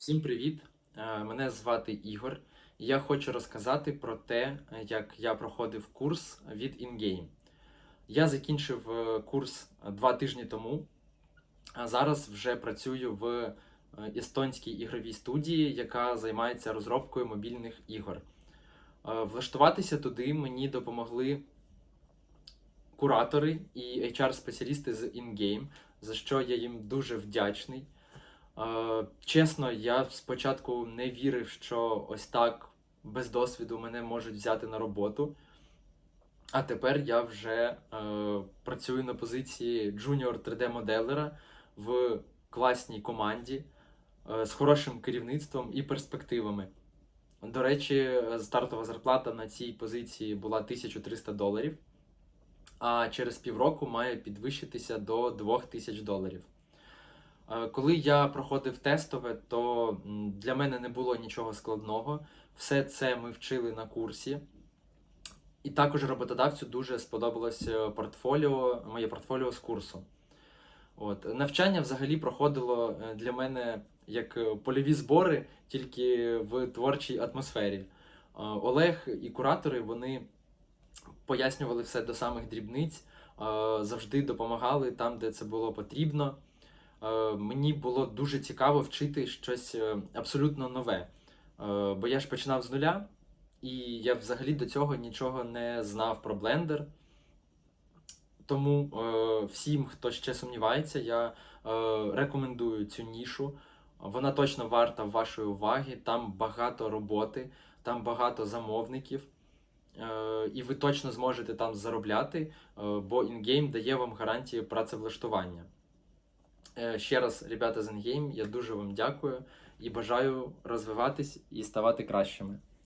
Всім привіт! Е, Мене звати Ігор. Я хочу розказати про те, як я проходив курс від InGame. Я закінчив е, курс два тижні тому, а зараз вже працюю в е, естонській ігровій студії, яка займається розробкою мобільних ігор. Е, Влаштуватися туди мені допомогли куратори і HR-спеціалісти з InGame, за що я їм дуже вдячний. Чесно, я спочатку не вірив, що ось так без досвіду мене можуть взяти на роботу. А тепер я вже е, працюю на позиції джуніор 3D-моделера в класній команді е, з хорошим керівництвом і перспективами. До речі, стартова зарплата на цій позиції була 1300 доларів, а через півроку має підвищитися до 2000 доларів. Е, Коли я проходив тестове, то для мене не було нічого складного. Все це ми вчили на курсі. І також роботодавцю дуже сподобалось е, портфоліо, моє портфоліо з курсу. От. Навчання взагалі проходило е, для мене як польові збори, тільки в творчій атмосфері. Олег і куратори вони пояснювали все до самих дрібниць, завжди допомагали там, де це було потрібно. Е, Мені було дуже цікаво вчити щось е, абсолютно нове. Е, Бо я ж починав з нуля, і я взагалі до цього нічого не знав про блендер. Тому всім, хто ще сумнівається, я рекомендую цю нішу. Вона точно варта вашої уваги. Там багато роботи, там багато замовників. І ви точно зможете там заробляти, бо InGame дає вам гарантії працевлаштування. Е, Ще раз, ребята з Endgame, я дуже вам дякую і бажаю розвиватись і ставати кращими.